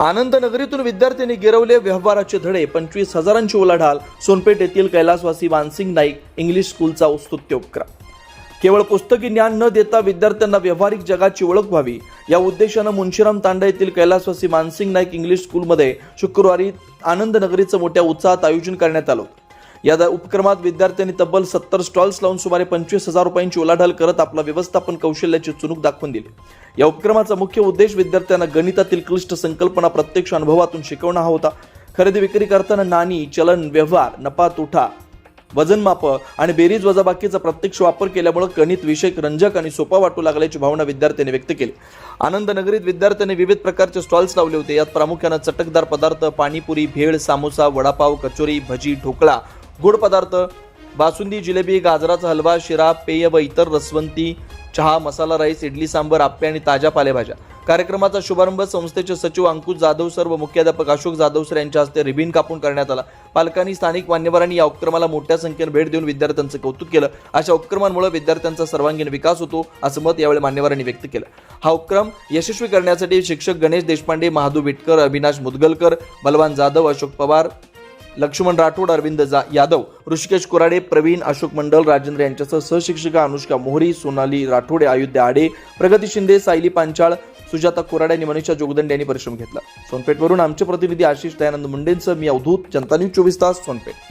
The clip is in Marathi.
आनंदनगरीतून विद्यार्थ्यांनी गिरवले व्यवहाराचे धडे पंचवीस हजारांची उलाढाल सोनपेठ येथील कैलासवासी मानसिंग नाईक इंग्लिश स्कूलचा स्तुत्य उपक्रम केवळ पुस्तकी ज्ञान न देता विद्यार्थ्यांना व्यावहारिक जगाची ओळख व्हावी या उद्देशानं मुंशीराम तांडा येथील कैलासवासी मानसिंग नाईक इंग्लिश स्कूलमध्ये शुक्रवारी आनंदनगरीचं मोठ्या उत्साहात आयोजन करण्यात आलं होतं. या उपक्रमात विद्यार्थ्यांनी तब्बल सत्तर स्टॉल्स लावून सुमारे पंचवीस हजार रुपयांची उलाढाल करत आपला व्यवस्थापन कौशल्याची चुणूक दाखवून दिली. या उपक्रमाचा मुख्य उद्देश विद्यार्थ्यांना गणितातील क्लिष्ट संकल्पना प्रत्यक्ष अनुभवातून शिकवणं हा होता. खरेदी विक्री करताना नाणी चलन व्यवहार नफा तुठा वजनमाप आणि बेरीज वजाबाकीचा प्रत्यक्ष वापर केल्यामुळे गणित विषयक रंजक आणि सोपा वाटू लागल्याची भावना विद्यार्थ्यांनी व्यक्त केली. आनंद नगरीत विद्यार्थ्यांनी विविध प्रकारचे स्टॉल्स लावले होते. यात प्रामुख्यानं चटकदार पदार्थ पाणीपुरी भेळ सामोसा वडापाव कचोरी भजी ढोकळा गोड पदार्थ बासुंदी जिलेबी गाजराचा हलवा शिरा पेय व इतर रसवंती चहा मसाला राईस इडली सांबर आप्पे आणि ताज्या पालेभाज्या. कार्यक्रमाचा शुभारंभ संस्थेचे सचिव अंकुश जाधव सर व मुख्याध्यापक अशोक जाधव सर यांच्या हस्ते रिबीन कापून करण्यात आला. पालकांनी स्थानिक मान्यवरांनी या उपक्रमाला मोठ्या संख्येने भेट देऊन विद्यार्थ्यांचं कौतुक केलं. अशा उपक्रमांमुळे विद्यार्थ्यांचा सर्वांगीण विकास होतो असं मत यावेळी मान्यवरांनी व्यक्त केलं. हा उपक्रम यशस्वी करण्यासाठी शिक्षक गणेश देशपांडे महादू बिटकर अविनाश मुदगलकर बलवान जाधव अशोक पवार लक्ष्मण राठोड अरविंद जा यादव ऋषिकेश कुराडे प्रवीण अशोक मंडल राजेंद्र यांच्यासह सहशिक्षिका अनुष्का मोहरी सोनाली राठोडे अयोध्या आडे प्रगती शिंदे सायली पांचाळ सुजाता कोराडे आणि मनीषा जोगदंड यांनी परिश्रम घेतला. सोनपेठवरून आमचे प्रतिनिधी आशिष दयानंद मुंडेंसह मी अवधूत जनता न्यूज चोवीस तास सोनपेठ.